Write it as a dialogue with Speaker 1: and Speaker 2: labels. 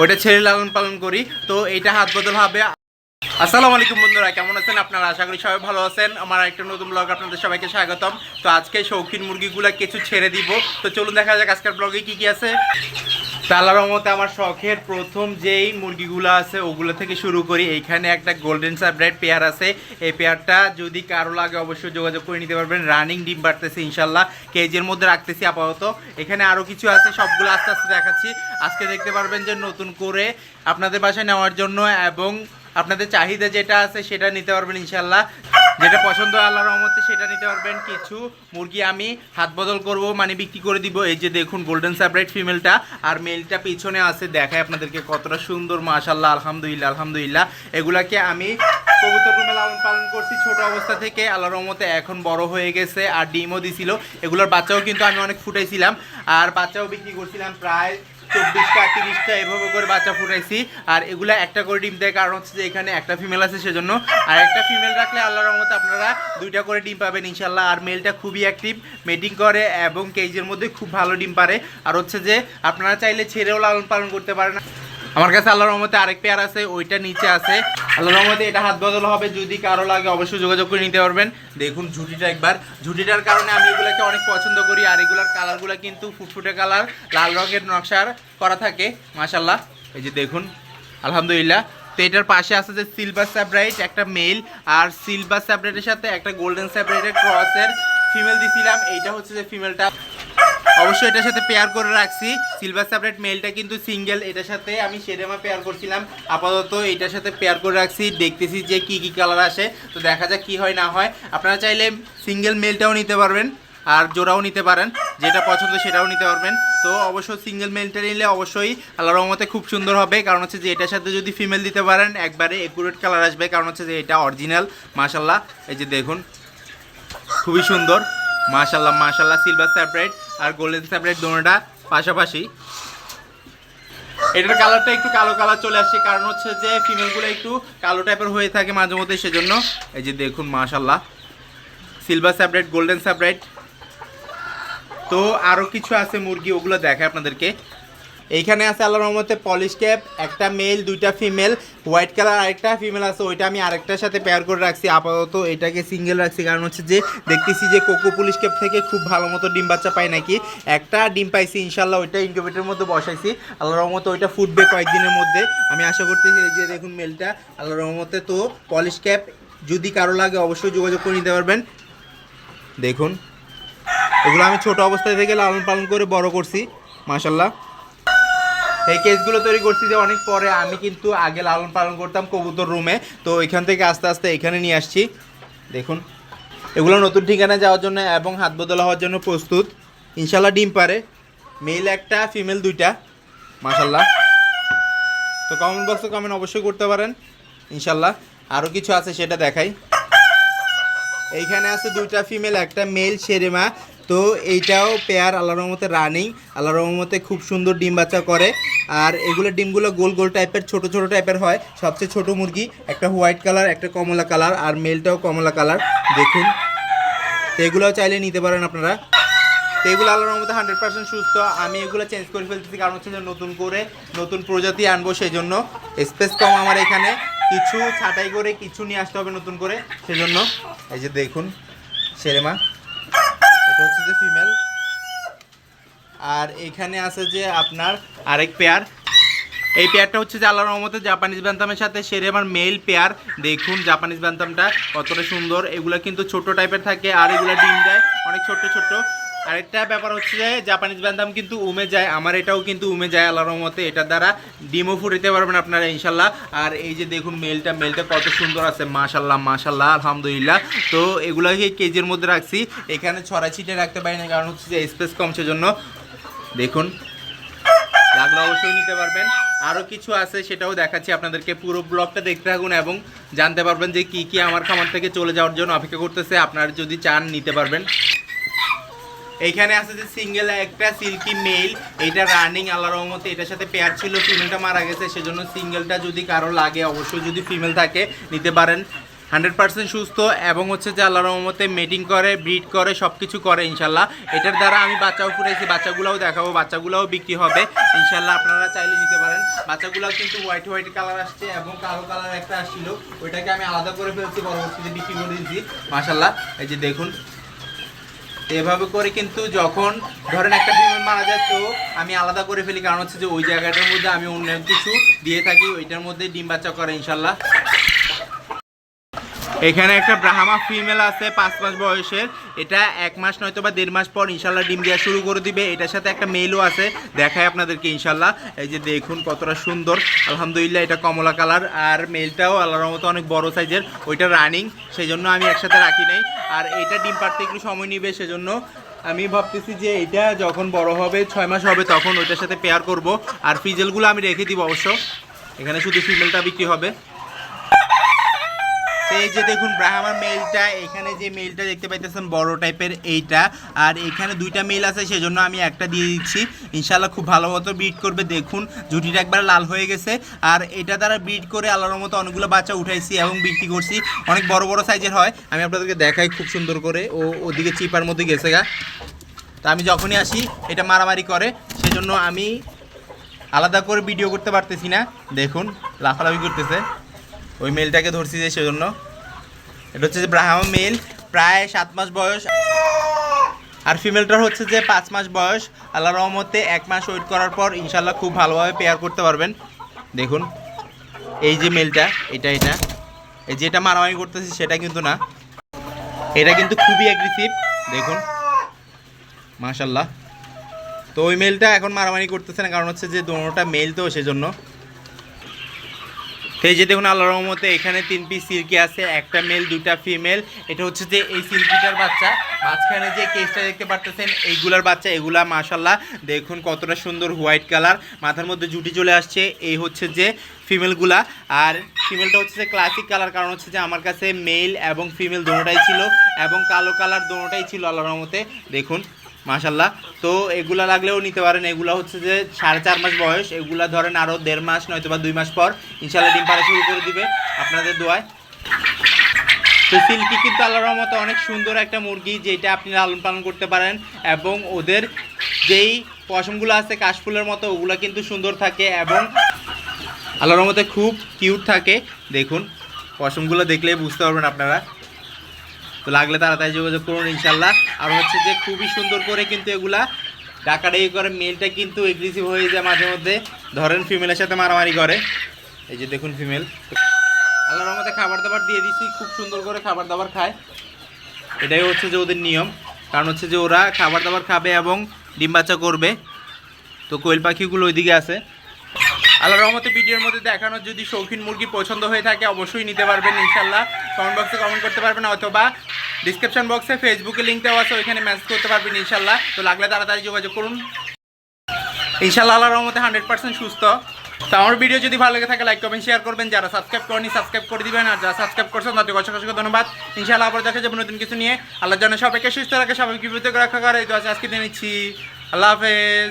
Speaker 1: ওইটা ছেড়ে লালন পালন করি। তো এইটা হাত বদল হবে। আসসালামু আলাইকুম বন্ধুরা, কেমন আছেন আপনারা? আশা করি সবাই ভালো আছেন। আমার একটা নতুন ব্লগ আপনাদের সবাইকে স্বাগতম। তো আজকে শৌখিন মুরগিগুলা কিছু ছেড়ে দিব। তো চলুন দেখা যাক আজকের ব্লগে কি কি আছে। তালার মতে আমার শখের প্রথম যেই মুরগিগুলো আছে, ওগুলো থেকে শুরু করি। এইখানে একটা গোল্ডেন সাবরাইট পেয়ার আছে। এই পেয়ারটা যদি কারও লাগে অবশ্যই যোগাযোগ করে নিতে পারবেন। রানিং ডিম বাড়তেছে ইনশাল্লাহ। কেজির মধ্যে রাখতেছি আপাতত। এখানে আরও কিছু আছে, সবগুলো আস্তে আস্তে দেখাচ্ছি। আজকে দেখতে পারবেন যে নতুন করে আপনাদের বাসায় নেওয়ার জন্য এবং আপনাদের চাহিদা যেটা আছে সেটা নিতে পারবেন ইনশাল্লাহ। যেটা পছন্দ আল্লাহর রহমতে সেটা নিতে পারবেন। কিছু মুরগি আমি হাত বদল করব মানে বিক্রি করে দিব। এই যে দেখুন গোল্ডেন সাবরাইট ফিমেলটা আর মেলটা পিছনে আছে দেখায় আপনাদেরকে কতটা সুন্দর মাশাল্লাহ আলহামদুলিল্লাহ আলহামদুলিল্লাহ। এগুলাকে আমি কবুতর রুমে লালন পালন করছি ছোট অবস্থা থেকে। আল্লাহর রহমতে এখন বড় হয়ে গেছে আর ডিমও দিছিল। এগুলোর বাচ্চাও কিন্তু আমি অনেক ফুটাইছিলাম। আর বাচ্চাও বিক্রি করছিলাম প্রায় চব্বিশটা, তিরিশটা, এভাবে করে বাচ্চা ফুটাইছি। আর এগুলা একটা করে ডিম দেয়, কারণ হচ্ছে যে এখানে একটা ফিমেল আছে সেজন্য। আর একটা ফিমেল রাখলে আল্লাহর রহমতে আপনারা দুইটা করে ডিম পাবেন ইনশাল্লাহ আর মেলটা খুবই অ্যাক্টিভ মেটিং করে এবং কেজের মধ্যে খুব ভালো ডিম পারে। আর হচ্ছে যে আপনারা চাইলে ছেড়েও লালন পালন করতে পারেন। আমার কাছে আল্লাহর রহমতে আরেক পেয়ার আছে, ওইটা নিচে আছে। আল্লাহর রহমতে এটা হাত বদল হবে, যদি কারও লাগে অবশ্যই যোগাযোগ করে নিতে পারবেন। দেখুন ঝুটিটা একবার। ঝুটিটার কারণে আমি এগুলোকে অনেক পছন্দ করি, আর এগুলার কালারগুলো কিন্তু ফুটফুটে কালার, লাল রঙের নকশার করা থাকে মাশাল্লাহ এই যে দেখুন, আলহামদুলিল্লাহ। তো এটার পাশে আছে যে সিলভার স্যাব্রাইট একটা মেল আর সিলভার স্যাব্রাইটের সাথে একটা গোল্ডেন স্যাব্রাইটের ক্রসের ফিমেল দিছিলাম। এইটা হচ্ছে যে ফিমেলটা অবশ্যই এটার সাথে পেয়ার করে রাখছি। সিলভার সাবরেট মেলটা কিন্তু সিঙ্গেল এটার সাথে আমি সেরেমা পেয়ার করছিলাম। আপাতত এটার সাথে পেয়ার করে রাখছি, দেখতেছি যে কি কি কালার আসে। তো দেখা যাক কি হয় না হয়। আপনারা চাইলে সিঙ্গেল মেলটাও নিতে পারবেন, আর জোড়াও নিতে পারেন। যেটা পছন্দ সেটাও নিতে পারবেন। তো অবশ্যই সিঙ্গেল মেলটা নিলে অবশ্যই আল্লাহর রহমতে খুব সুন্দর হবে। কারণ হচ্ছে যে এটার সাথে যদি ফিমেল দিতে পারেন, একবারে একুরেট কালার আসবে। কারণ হচ্ছে যে এটা অরিজিনাল মাশাল্লাহ এই যে দেখুন, খুবই সুন্দর। মাশাল্লাহ মাশাল্লাহ সিলভার স্যাপারেট আর গোল্ডেন স্যাপারেট দোনোটা পাশাপাশি। এটার কালারটা একটু কালো কালার চলে আসছে, কারণ হচ্ছে যে ফিমেলগুলো একটু কালো টাইপের হয়ে থাকে মাঝে মধ্যে, সেজন্য এই যে দেখুন মাশাল্লাহ সিলভার স্যাপারেট গোল্ডেন স্যাপারেট তো আরও কিছু আছে মুরগি, ওগুলো দেখায় আপনাদেরকে। এইখানে আছে আল্লাহর রহমতে পলিশ ক্যাপ একটা মেল দুইটা ফিমেল হোয়াইট কালার আরেকটা ফিমেল আছে, ওইটা আমি আরেকটার সাথে পেয়ার করে রাখছি, আপাতত এটাকে সিঙ্গেল রাখছি, কারণ হচ্ছে যে দেখতেছি যে কোকো পুলিশ ক্যাপ থেকে খুব ভালো মতো ডিম বাচ্চা পাই নাকি। একটা ডিম পাইছি ইনশাল্লাহ ওইটা ইনকিউবেটরের মধ্যে বসাইছি, আল্লাহর রহমতে ওইটা ফুটবে কয়েকদিনের মধ্যে। আমি আশা করতেছি যে দেখুন মেলটা আল্লাহর রহমতে তো পলিশ ক্যাপ যদি কারও লাগে অবশ্যই যোগাযোগ করে নিতে পারবেন। দেখুন, এগুলো আমি ছোট অবস্থায় থেকে লালন পালন করে বড় করছি মাশাল্লাহ এই কেসগুলো তৈরি করছি যে অনেক পরে আমি কিন্তু আগে লালন পালন করতাম কবুতর রুমে। তো এখান থেকে আস্তে আস্তে এখানে নিয়ে আসছি। দেখুন, এগুলো নতুন ঠিকানায় যাওয়ার জন্য এবং হাত বদল হওয়ার জন্য প্রস্তুত। ইনশাল্লাহ ডিম পারে। মেল একটা, ফিমেল দুইটা। মাশাল্লাহ তো কমেন্ট বক্সে কমেন্ট অবশ্যই করতে পারেন। ইনশাল্লাহ আরও কিছু আছে সেটা দেখাই। এইখানে আছে দুইটা ফিমেল, একটা মেল, সেরেমা। তো এইটাও পেয়ার আল্লাহ রহমতে রানিং আল্লাহ রহমতে খুব সুন্দর ডিম বাচ্চা করে। আর এগুলো ডিমগুলো গোল গোল টাইপের ছোট ছোট টাইপের হয়। সবচেয়ে ছোট মুরগি, একটা হোয়াইট কালার একটা কমলা কালার আর মেলটাও কমলা কালার দেখুন। তো এগুলোও চাইলে নিতে পারেন আপনারা। তো এগুলো আল্লাহর রহমতে হান্ড্রেড পার্সেন্ট সুস্থ। আমি এগুলো চেঞ্জ করে ফেলতেছি কারণ হচ্ছে যে নতুন করে নতুন প্রজাতি আনব সেই জন্য স্পেস কম আমার এখানে। কিছু ছাঁটাই করে, কিছু নিয়ে আসতে হবে নতুন করে। সেজন্য। এই যে দেখুন, সেরেমা। এটা হচ্ছে যে ফিমেল। আর এখানে আছে যে আপনার আরেক পেয়ার। এই পেয়ারটা হচ্ছে যে আল্লাহ রহমতে জাপানিজ ব্যান্তামের সাথে সেরে আমার মেল পেয়ার। দেখুন জাপানিজ ব্যান্তামটা কতটা সুন্দর। এগুলো কিন্তু ছোট টাইপের থাকে আর এগুলো ডিম দেয়। অনেক ছোট ছোট। আরেকটা ব্যাপার হচ্ছে যে জাপানিজ ব্যান্তাম কিন্তু উমে যায়, আমার এটাও কিন্তু উমে যায় আল্লাহর রহমতে, এটার দ্বারা ডিমও ফুটাতে পারবেন আপনারা ইনশাল্লাহ। আর এই যে দেখুন মেলটা মেলটা কত সুন্দর আছে, মাশাল্লাহ মাশাল্লাহ, আলহামদুলিল্লাহ। তো এগুলোকে কেজির মধ্যে রাখছি, এখানে ছড়াই ছিটে রাখতে পারি না, কারণ হচ্ছে যে স্পেস কম, সেজন্য দেখুন, লাগলে অবশ্যই নিতে পারবেন। আরও কিছু আছে, সেটাও দেখাচ্ছি আপনাদেরকে, পুরো ব্লগটা দেখতে থাকুন এবং জানতে পারবেন যে কি কি আমার খামার থেকে চলে যাওয়ার জন্য অপেক্ষা করতেছে। আপনারা যদি চান, নিতে পারবেন। এইখানে আছে যে সিঙ্গেল একটা সিল্কি মেল এটা রানিং আল্লাহ রহমতে এটার সাথে পেয়ার ছিল ফিমেলটা মারা গেছে, সেজন্য সিঙ্গেলটা যদি কারও লাগে, অবশ্যই যদি ফিমেল থাকে, নিতে পারেন। হান্ড্রেড পার্সেন্ট সুস্থ, এবং হচ্ছে যে আল্লাহর রহমতে মেটিং করে ব্রিড করে সব কিছু করে ইনশাল্লাহ এটার দ্বারা আমি বাচ্চাও ফুটাইছি, বাচ্চাগুলোও দেখাবো, বাচ্চাগুলোও বিক্রি হবে। ইনশাল্লাহ আপনারা চাইলে নিতে পারেন। বাচ্চাগুলোও কিন্তু হোয়াইট হোয়াইট কালার আসছে, এবং কালো কালার একটা আসছিল। ওইটাকে আমি আলাদা করে ফেলছি, পরবর্তীতে বিক্রি করে দিয়েছি মাশাল্লাহ এই যে দেখুন এভাবে করে কিন্তু যখন ধরেন একটা ফিমেল মারা যায়, তো আমি আলাদা করে ফেলি। কারণ হচ্ছে যে ওই জায়গাটার মধ্যে আমি অন্য কিছু দিয়ে থাকি, ওইটার মধ্যে ডিম বাচ্চা করে, ইনশাল্লাহ। এখানে একটা ব্রাহ্মা ফিমেল আছে, পাঁচ মাস বয়সের। এটা এক মাস নয়তো বা দেড় মাস পর ইনশাল্লাহ ডিম দেওয়া শুরু করে দিবে। এটার সাথে একটা মেলও আছে দেখায় আপনাদেরকে ইনশাল্লাহ। এই যে দেখুন কতটা সুন্দর। আলহামদুলিল্লাহ, এটা কমলা কালার আর মেলটাও আল্লাহর মতো অনেক বড় সাইজের ওইটা রানিং সেই জন্য আমি একসাথে রাখি নাই। আর এটা ডিম পাড়তে একটু সময় নিবে, সেজন্য আমি ভাবতেছি যে এটা যখন বড় হবে, ছয় মাস হবে, তখন ওইটার সাথে পেয়ার করব। আর ফিজেলগুলো আমি রেখে দিব অবশ্য। এখানে শুধু ফিমেলটা বিক্রি হবে। তো এই যে দেখুন ব্রাহ্মার মেলটা এখানে যে মেলটা দেখতে পাইতেছেন বড় টাইপের এইটা। আর এখানে দুইটা মেল আছে, সেজন্য আমি একটা দিয়ে দিচ্ছি। ইনশাল্লাহ খুব ভালো মতো ব্রিড করবে, দেখুন। জুটিটা একবার লাল হয়ে গেছে। আর এটা দ্বারা ব্রিড করে আল্লাহর মতো অনেকগুলো বাচ্চা উঠাইছি এবং বিক্রি করছি। অনেক বড় বড় সাইজের হয়। আমি আপনাদেরকে দেখাই খুব সুন্দর করে। ও ওদিকে চিপার মধ্যে গেছে গা। তা আমি যখনই আসি, এটা মারামারি করে। সেজন্য আমি আলাদা করে ভিডিও করতে পারতেছি না। দেখুন, লাফালাফি করতেছে। ওই মেলটাকে ধরছি যে সেজন্য। এটা হচ্ছে যে ব্রাহ্মা মেল প্রায় সাত মাস বয়স। আর ফিমেলটার হচ্ছে যে পাঁচ মাস বয়স। আল্লাহ রহমতে এক মাস ওয়েট করার পর ইনশাল্লাহ খুব ভালোভাবে পেয়ার করতে পারবেন। দেখুন, এই যে মেলটা এটা এটা। এই যেটা মারামারি করতেছি, সেটা কিন্তু না। এটা কিন্তু খুবই অ্যাগ্রেসিভ দেখুন মাশাল্লাহ তো ওই মেলটা এখন মারামারি করতেছে না, কারণ হচ্ছে যে দোনোটা মেল তো, সেজন্য। তো এই যে দেখুন আল্লাহ রহমতে এখানে তিন পিস সিল্কি আছে, একটা মেল দুটা ফিমেল এটা হচ্ছে যে এই সিল্কিটার বাচ্চা। মাঝখানে যে কেসটা দেখতে পারতেছেন, এইগুলার বাচ্চা, এগুলা মাশাল্লাহ দেখুন কতটা সুন্দর হোয়াইট কালার মাথার মধ্যে জুটি চলে আসছে, এই হচ্ছে যে ফিমেলগুলা আর ফিমেলটা হচ্ছে যে ক্লাসিক কালার কারণ হচ্ছে যে আমার কাছে মেল এবং ফিমেল দোনোটাই ছিল এবং কালো কালার দোনোটাই ছিল আল্লাহ রহমতে। দেখুন মাশাল্লাহ তো এগুলা লাগলেও নিতে পারেন। এগুলা হচ্ছে যে সাড়ে চার মাস বয়স। এগুলা ধরেন আরও দেড় মাস নয়তো বা দুই মাস পর ইনশাল্লাহ ডিম পাড়া শুরু করে দিবে আপনাদের দোয়ায়। তো সিল্কি কিন্তু আল্লাহর রহমতে অনেক সুন্দর একটা মুরগি যেটা আপনি লালন পালন করতে পারেন এবং ওদের যেই পশমগুলো আছে কাশফুলের মতো, ওগুলো কিন্তু সুন্দর থাকে এবং আল্লাহর রহমতে খুব কিউট থাকে। দেখুন, পশমগুলো দেখলেই বুঝতে পারবেন আপনারা। তো লাগলে তাড়াতাড়ি যোগাযোগ করুন ইনশাল্লাহ। আর হচ্ছে যে খুবই সুন্দর করে কিন্তু এগুলা ডাকাডাকি করে, মেলটা কিন্তু এগ্রেসিভ হয়ে যায় মাঝে মধ্যে। ধরেন ফিমেলের সাথে মারামারি করে। এই যে দেখুন ফিমেল আল্লাহর রহমতে খাবার দাবার দিয়ে দিছি, খুব সুন্দর করে খাবার দাবার খায়। এটাই হচ্ছে যে ওদের নিয়ম। কারণ হচ্ছে যে ওরা খাবার দাবার খাবে এবং ডিম বাচ্চা করবে। তো কোয়েল পাখিগুলো ওইদিকে আছে। আল্লাহ রহমতে ভিডিওর মধ্যে দেখানো যদি শৌখিন মুরগি পছন্দ হয়ে থাকে, অবশ্যই নিতে পারবেন ইনশাল্লাহ কমেন্ট বক্সে কমেন্ট করতে পারবেন, অথবা ডিসক্রিপশন বক্সে ফেসবুকে লিঙ্ক দেওয়া আছে, ওইখানে মেসেজ করতে পারবেন ইনশাল্লাহ তো লাগলে তাড়াতাড়ি যোগাযোগ করুন। ইনশাল্লাহ আল্লাহ রহমতে হান্ড্রেড পার্সেন্ট সুস্থ। তো আমার ভিডিও যদি ভালো লেগে থাকে লাইক কমেন্ট শেয়ার করবেন। যারা সাবস্ক্রাইব করেনি সাবস্ক্রাইব করে দিবেন। আর যারা সাবস্ক্রাইব করছেন তাদের অসংখ্য অসংখ্য ধন্যবাদ। ইনশাআল্লাহ আবার দেখা যাবে নতুন কিছু নিয়ে। আল্লাহ যেন সবাইকে সুস্থ রাখে, সবাইকে বিপদ রাখা, করে। তো আজকে নিচ্ছি। আল্লাহ হাফেজ।